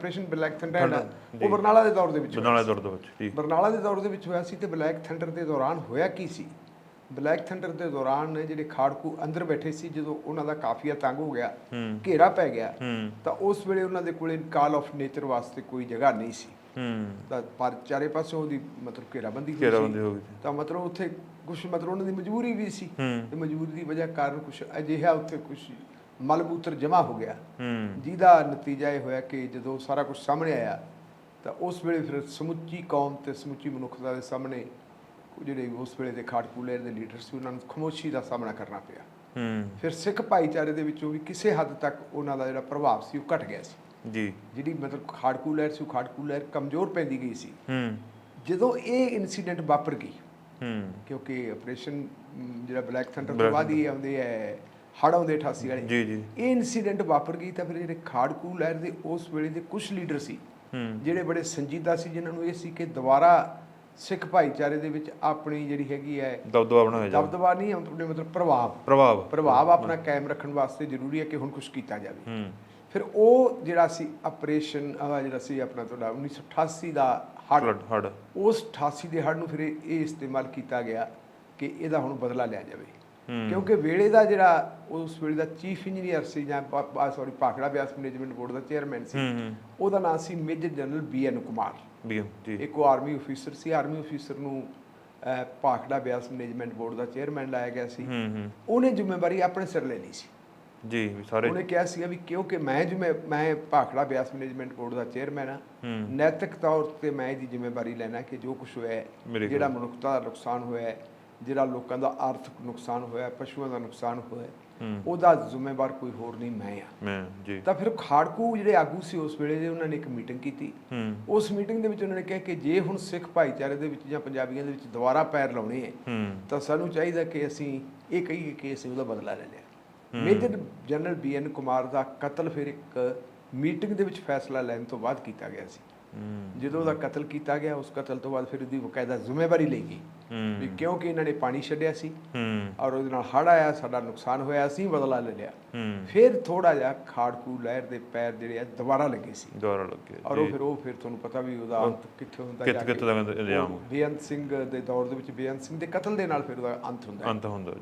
Operation black thunder ਉਹ ਬਰਨਾਲਾ ਦੇ ਦੌਰ ਦੇ ਵਿੱਚ। ਬਰਨਾਲਾ ਦੌਰ ਦੇ ਵਿੱਚ ਜੀ। ਬਰਨਾਲਾ ਦੇ ਦੌਰ ਦੇ ਵਿੱਚ ਹੋਇਆ ਸੀ ਤੇ ਬਲੈਕ ਥੰਡਰ ਦੇ ਦੌਰਾਨ ਹੋਇਆ ਕੀ ਸੀ? ਬਲੈਕ ਥੰਡਰ ਦੇ ਦੌਰਾਨ ਜਿਹੜੇ ਖਾੜਕੂ ਅੰਦਰ ਬੈਠੇ ਸੀ ਜਦੋਂ ਉਹਨਾਂ ਦਾ ਕਾਫੀਆ ਤੰਗ ਹੋ ਗਿਆ ਹੂੰ। ਘੇਰਾ ਪੈ ਗਿਆ ਹੂੰ। ਤਾਂ ਉਸ ਵੇਲੇ ਉਹਨਾਂ ਦੇ ਕੋਲੇ ਕਾਲ ਆਫ ਨੇਚਰ ਵਾਸਤੇ ਕੋਈ ਜਗ੍ਹਾ ਨਹੀਂ ਸੀ। ਹੂੰ। ਤਾਂ ਪਰ ਚਾਰੇ ਪਾਸੋਂ ਉਹਦੀ ਮਤਲਬ ਘੇਰਾਬੰਦੀ ਹੋ ਗਈ। ਤਾਂ ਮਤਲਬ ਉੱਥੇ ਕੁਝ ਮਤਲਬ ਉਹਨਾਂ ਦੀ ਮਜਬੂਰੀ ਵੀ ਸੀ ਹੂੰ। ਤੇ ਮਜਬੂਰੀ ਦੀ ਵਜ੍ਹਾ ਕਾਰਨ ਕੁਝ ਅਜਿਹਾ ਉੱਥੇ ਕੁਝ ਮਲਬੂਤਰ ਜਮਾ ਹੋ ਗਿਆ। ਹੂੰ। ਜਿਹਦਾ ਨਤੀਜਾ ਇਹ ਹੋਇਆ ਕਿ ਜਦੋਂ ਸਾਰਾ ਕੁਝ ਸਾਹਮਣੇ ਆਇਆ ਤਾਂ ਉਸ ਵੇਲੇ ਫਿਰ ਸਮੁੱਚੀ ਕੌਮ ਤੇ ਸਮੁੱਚੀ ਮਨੁੱਖਤਾ ਦੇ ਸਾਹਮਣੇ ਜਿਹੜੇ ਉਸ ਵੇਲੇ ਦੇ ਖਾੜਕੂ ਲਹਿਰ ਦੇ ਲੀਡਰ ਸੀ ਉਹਨਾਂ ਨੂੰ ਖਮੋਸ਼ੀ ਦਾ ਸਾਹਮਣਾ ਕਰਨਾ ਪਿਆ। ਹੂੰ। ਫਿਰ ਸਿੱਖ ਭਾਈਚਾਰੇ ਦੇ ਵਿੱਚੋਂ ਵੀ ਕਿਸੇ ਹੱਦ ਤੱਕ ਉਹਨਾਂ ਦਾ ਜਿਹੜਾ ਪ੍ਰਭਾਵ ਸੀ ਉਹ ਘਟ ਗਿਆ ਸੀ। ਜੀ। ਜਿਹੜੀ ਮਤਲਬ ਖਾੜਕੂ ਲਹਿਰ ਸੀ ਉਹ ਖਾੜਕੂ ਲਹਿਰ ਕਮਜ਼ੋਰ ਪੈਂਦੀ ਗਈ ਸੀ। ਹੂੰ। ਜਦੋਂ ਇਹ ਇਨਸੀਡੈਂਟ ਵਾਪਰ ਗਈ ਹੂੰ। ਕਿਉਂਕਿ ਆਪਰੇਸ਼ਨ ਜਿਹੜਾ ਬਲੈਕ ਥੰਡਰ ਤੋਂ ਬਾਅਦ ਹੀ ਆਉਂਦੇ ਹੈ ਹੜ੍ਹ ਆਉਂਦੇ 88 ਵਾਲੇ। ਜੀ ਜੀ। ਇਹ ਇਨਸੀਡੈਂਟ ਵਾਪਰ ਗਈ ਤਾਂ ਫਿਰ ਜਿਹੜੇ ਖਾੜਕੂ ਲਹਿਰ ਦੇ ਉਸ ਵੇਲੇ ਦੇ ਕੁਝ ਲੀਡਰ ਸੀ ਜਿਹੜੇ ਬੜੇ ਸੰਜੀਦਾ ਸੀ ਜਿਨ੍ਹਾਂ ਨੂੰ ਇਹ ਸੀ ਕਿ ਦੁਬਾਰਾ ਸਿੱਖ ਭਾਈਚਾਰੇ ਦੇ ਵਿੱਚ ਆਪਣੀ ਜਿਹੜੀ ਹੈਗੀ ਹੈ ਦਬਦਬਾ ਬਣਾਇਆ ਜਾ ਦਬਦਬਾ ਨਹੀਂ ਆਪਣੇ ਮਤਲਬ ਪ੍ਰਭਾਵ। ਪ੍ਰਭਾਵ। ਪ੍ਰਭਾਵ ਆਪਣਾ ਕਾਇਮ ਰੱਖਣ ਵਾਸਤੇ ਜ਼ਰੂਰੀ ਹੈ ਕਿ ਹੁਣ ਕੁਝ ਕੀਤਾ ਜਾਵੇ। ਫਿਰ ਉਹ ਜਿਹੜਾ ਸੀ ਆਪਰੇਸ਼ਨ ਜਿਹੜਾ ਸੀ ਆਪਣਾ ਤੁਹਾਡਾ 1988 ਦਾ ਹੜ ਉਸ 88 ਦੇ ਹੜ੍ਹ ਨੂੰ ਫਿਰ ਇਹ ਇਸਤੇਮਾਲ ਕੀਤਾ ਗਿਆ ਕਿ ਇਹਦਾ ਹੁਣ ਬਦਲਾ ਲਿਆ ਜਾਵੇ। ਕਿਉਂਕਿ ਵੇਲੇ ਦਾ ਜਿਹੜਾ ਉਸ ਵੇਲੇ ਦਾ ਚੀਫ ਇੰਜੀਨੀਅਰ ਸੀ ਜਾਂ sorry Bhakra Beas management board ਦਾ ਚੇਅਰਮੈਨ ਸੀ ਉਹਦਾ ਨਾਮ ਸੀ major general B N Kumar. ਜੀ। ਇੱਕ ਆਰਮੀ ਅਫੀਸਰ ਸੀ ਆਰਮੀ ਅਫੀਸਰ ਨੂੰ ਭਾਖੜਾ ਬਿਆਸ ਮੈਨੇਜਮੈਂਟ ਬੋਰਡ ਦਾ ਚੇਅਰਮੈਨ ਲਾਇਆ ਗਿਆ ਸੀ। ਉਹਨੇ ਜ਼ਿੰਮੇਵਾਰੀ ਆਪਣੇ ਸਿਰ ਲੈ ਲਈ ਸੀ। ਜੀ ਸਾਰੇ ਉਹਨੇ ਕਿਹਾ ਸੀਗਾ ਵੀ ਕਿਉਂਕਿ ਮੈਂ ਜਿਵੇਂ ਮੈਂ ਭਾਖੜਾ ਬਿਆਸ ਮੈਨੇਜਮੈਂਟ ਬੋਰਡ ਦਾ ਚੇਅਰਮੈਨ ਆ ਨੈਤਿਕ ਤੌਰ ਤੇ ਮੈਂ ਇਹਦੀ ਜ਼ਿੰਮੇਵਾਰੀ ਲੈਣਾ ਕਿ ਜੋ ਕੁਝ ਹੋਇਆ ਜਿਹੜਾ ਮਨੁੱਖਤਾ ਦਾ ਨੁਕਸਾਨ ਹੋਇਆ ਜਿਹੜਾ ਲੋਕਾਂ ਦਾ ਆਰਥਿਕ ਨੁਕਸਾਨ ਹੋਇਆ ਪਸ਼ੂਆਂ ਦਾ ਨੁਕਸਾਨ ਹੋਇਆ ਉਹਦਾ ਜ਼ਿੰਮੇਵਾਰ ਕੋਈ ਹੋਰ ਨਹੀਂ ਮੈਂ ਆ ਮੈਂ ਜੀ। ਤਾਂ ਫਿਰ ਖਾੜਕੂ ਜਿਹੜੇ ਆਗੂ ਸੀ ਉਸ ਵੇਲੇ ਦੇ ਉਹਨਾਂ ਨੇ ਇੱਕ ਮੀਟਿੰਗ ਕੀਤੀ। ਉਸ ਮੀਟਿੰਗ ਦੇ ਵਿੱਚ ਉਹਨਾਂ ਨੇ ਕਿਹਾ ਕਿ ਜੇ ਹੁਣ ਸਿੱਖ ਭਾਈਚਾਰੇ ਦੇ ਵਿੱਚ ਜਾਂ ਪੰਜਾਬੀਆਂ ਦੇ ਵਿੱਚ ਦੁਬਾਰਾ ਪੈਰ ਲਾਉਣੇ ਹੈ। ਤਾਂ ਸਾਨੂੰ ਚਾਹੀਦਾ ਕਿ ਅਸੀਂ ਇਹ ਕਹੀਏ ਕਿ ਅਸੀਂ ਉਹਦਾ ਬਦਲਾ ਲੈ ਲਿਆ। Major general B N Kumar ਦਾ ਕਤਲ ਫਿਰ ਇੱਕ ਮੀਟਿੰਗ ਦੇ ਵਿੱਚ ਫੈਸਲਾ ਲੈਣ ਤੋਂ ਬਾਅਦ ਕੀਤਾ ਗਿਆ ਸੀ। ਜਦੋਂ ਉਹਦਾ ਕਤਲ ਕੀਤਾ ਗਿਆ ਉਸ ਕਤਲ ਤੋਂ ਬਾਅਦ ਫਿਰ ਉਹਦੀ ਬਕਾਇਦਾ ਜ਼ਿੰਮੇਵਾਰੀ ਲਈ ਗਈ ਵੀ ਕਿਉਂਕਿ ਇਹਨਾਂ ਨੇ ਪਾਣੀ ਛੱਡਿਆ ਸੀ ਔਰ ਉਹਦੇ ਨਾਲ ਹੜ੍ਹ ਆਇਆ ਸਾਡਾ ਨੁਕਸਾਨ ਹੋਇਆ ਅਸੀਂ ਬਦਲਾ ਲੈ ਲਿਆ। ਫਿਰ ਥੋੜਾ ਜਿਹਾ ਖਾੜਕੂ ਲਹਿਰ ਦੇ ਪੈਰ ਜਿਹੜੇ ਆ ਦੁਬਾਰਾ ਲੱਗੇ ਸੀ। ਦੁਆਰਾ ਲੱਗੇ ਔਰ ਉਹ ਫਿਰ ਉਹ ਫਿਰ ਤੁਹਾਨੂੰ ਪਤਾ ਵੀ ਉਹਦਾ ਅੰਤ ਕਿੱਥੇ ਹੁੰਦਾ ਕਿੱਥੇ ਜਾ ਕਿੱਥੇ। ਦਾ ਇਲਜ਼ਾਮ ਬੇਅੰਤ ਸਿੰਘ ਦੇ ਦੌਰ ਦੇ ਵਿੱਚ ਬੇਅੰਤ ਸਿੰਘ ਦੇ ਕਤਲ ਦੇ ਨਾਲ ਫਿਰ ਉਹਦਾ ਅੰਤ ਹੁੰਦਾ। ਅੰਤ ਹੁੰਦਾ